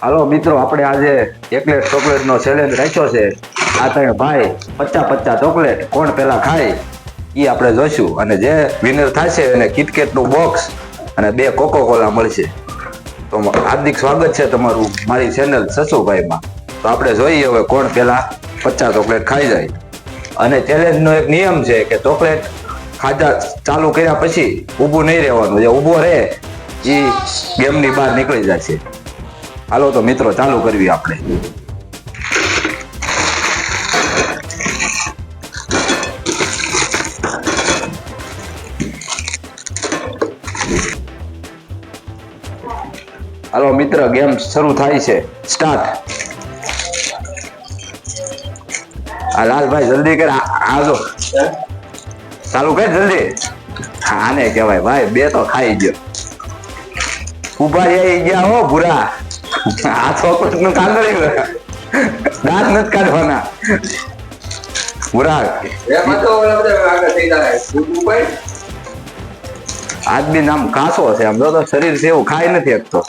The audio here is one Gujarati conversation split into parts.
હાલો, મિત્રો, આપણે આજે એકલેટ ચોકલેટનો ચેલેન્જ રાખ્યો છે. આ ત્રણ ભાઈ, પચાસ પચાસ ચોકલેટ કોણ પેલા ખાય એ આપણે જોઈશું. અને જે વિનર થશે એને કિટકેટનું બોક્સ અને બે કોકો કોલા મળશે. તો હાર્દિક સ્વાગત છે તમારું મારી ચેનલ સસુભાઈમાં. તો આપણે જોઈએ હવે કોણ પેલા પચાસ ચોકલેટ ખાઈ જાય. અને ચેલેન્જનો એક નિયમ છે કે ચોકલેટ ખાધા ચાલુ કર્યા પછી ઊભું નહીં રહેવાનું. જે ઊભો રહે એ ગેમની બહાર નીકળી જશે હાલો તો મિત્રો ચાલુ કરવી આપણે. હાલો મિત્ર ગેમ શરૂ થાય છે. સ્ટાર્ટ. આ લાલભાઈ જલ્દી કર. આ- જો. ચાલુ કર જલ્દી. હા, આને કહેવાય ભાઈ બે તો ખાઈ ગયો. ઊભા રહી ગયા હો ભૂરા. આ છોકરો નું કાંદળી દાંત નથી કાઢવાના. પડ. આદમી નામ કાસો છે. આમ તો શરીર છે એવું ખાઈ નથી શકતો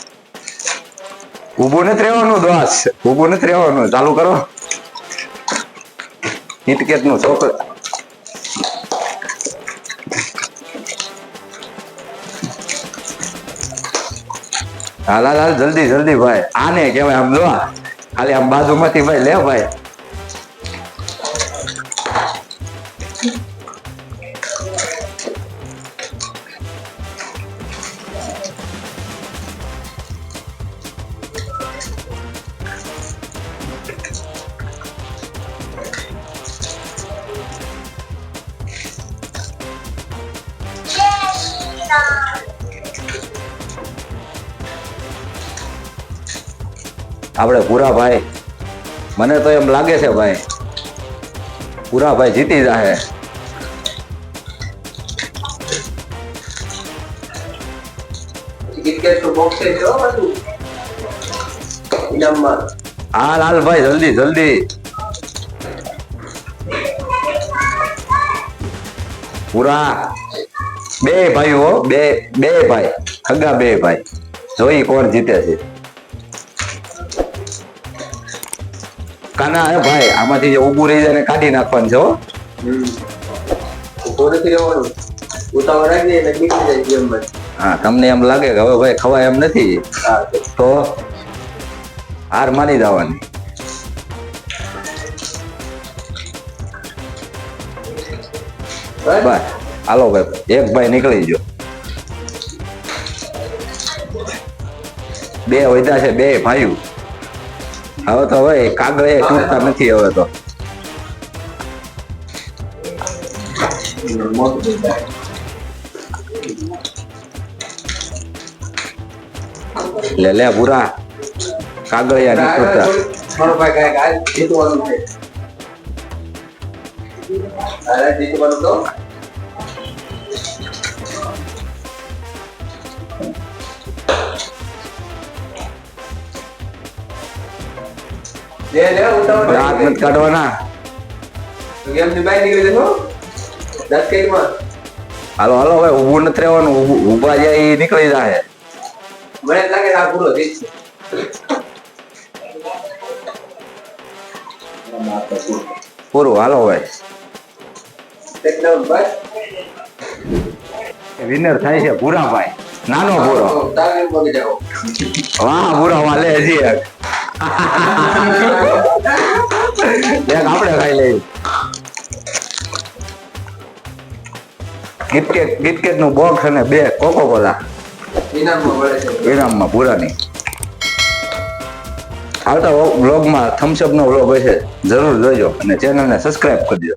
ઊભું નથી રહેવાનું દોસ ઊભું નથી રહેવાનું. ચાલુ કરો. કિટકેટનું છોકરો. હાલ હાલ જલ્દી જલ્દી ભાઈ. આને કહેવાય આમ જો. ખાલી આમ બાજુમાંથી ભાઈ લે ભાઈ. આપણે પૂરાભાઈ મને તો એમ લાગે છે ભાઈ પૂરાભાઈ જીતી જાહે. હા લાલભાઈ જલ્દી જલ્દી. પૂરા બે ભાઈઓ બે બે ભાઈ હગા બે ભાઈ. જોઈ કોણ જીતે છે. કાના હે ભાઈ આમાંથી જે ઊભું રહી જાય ને કાઢી નાખવાનું છે હો. તમને એમ લાગે કે હવે ભાઈ ખવાય એમ નથી તો. હાર માની જવાની. બસ. હાલો ભાઈ એક ભાઈ નીકળી ગયો. બે વધ્યા છે બે ભાઈઓ. હવે તો હવે કાગળ એ તૂટતા નથી હવે તો. લે લે પૂરા કાગળિયા નથી તૂટતા જીતવાનું તો. લે લે કાઢવાના. નીકળી જશો? દસ કઈમાં હાલો હાલો હવે ઊભું નથી રહેવાનું ઊભું- જાય એ નીકળી જાય. મને લાગે આ પૂરો જીત પૂરું હાલો ભાઈ વિનર થાય છે ભૂરાભાઈ. નાનો ભૂરો. તાલીમ વાહ ભૂરો વાલે હજી એક. આપણે ખાઈ લઈએ. કિટકેટ કિટકેટનું બોક્સ અને બે કોકો કોલા ઇનામમાં પૂરાની આવતા વ્લોગમાં થમ્સઅપ નો વ્લોગ હશે જરૂર જોજો અને ચેનલને સબસ્ક્રાઇબ કરજો